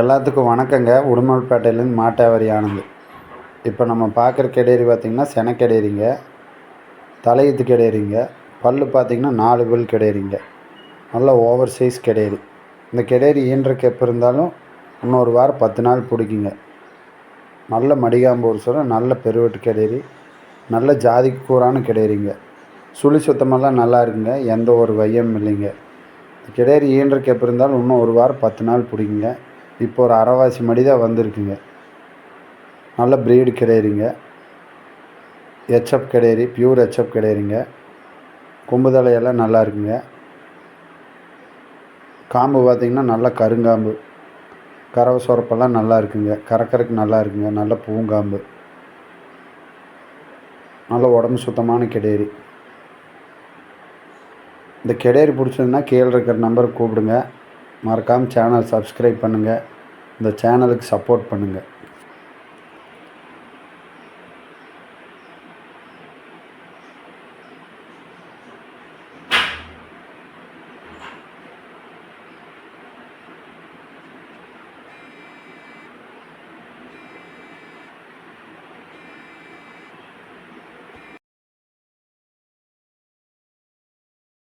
எல்லாத்துக்கும் வணக்கங்க. உடுமல்பேட்டையிலேருந்து மாட்டாவரி ஆனது இப்போ நம்ம பார்க்குற கெடேரி பார்த்திங்கன்னா செனக்கெடேரிங்க தலையீத்து கெடேரிங்க. பல்லு பார்த்திங்கன்னா நாலு பல் கெடேரிங்க. நல்ல ஓவர் சைஸ் கெடேரி. இந்த கெடேரி ஈன்றக்கு எப்போ இருந்தாலும் இன்னொரு வாரம் பத்து நாள் பிடிக்குங்க. நல்ல மடிகாம்பூர் ஒரு சொல்ல நல்ல பெருவெட்டு கெடேரி. நல்ல ஜாதிக்கு கூறான கெடேரிங்க. சுழி சுத்தமெல்லாம் நல்லா இருக்குங்க. எந்த ஒரு வையமும் இல்லைங்க. கிடேரி ஈன்றக்கு எப்போ இருந்தாலும் இன்னும் ஒரு வாரம் பத்து நாள் பிடிக்குங்க. இப்போ ஒரு அரைவாசி மடி தான் வந்திருக்குங்க. நல்ல ப்ரீடு கிடையிறீங்க. ஹெச்எப் கிடையாது பியூர் ஹெச்எப் கிடையிறீங்க. கொம்பு தலையெல்லாம் நல்லா இருக்குங்க. காம்பு பார்த்திங்கன்னா நல்ல கருங்காம்பு. கறவை சுரப்பெல்லாம் நல்லா இருக்குங்க. கறக்கறக்கு நல்லா இருக்குங்க. நல்ல பூங்காம்பு. நல்ல உடம்பு சுத்தமான கிடேரி இந்த கிடேரி பிடிச்சதுன்னா கீழே இருக்கிற நம்பருக்கு கூப்பிடுங்க. மறக்காமல் சேனல் சப்ஸ்கிரைப் பண்ணுங்கள் இந்த சேனலுக்கு சப்போர்ட் பண்ணுங்கள்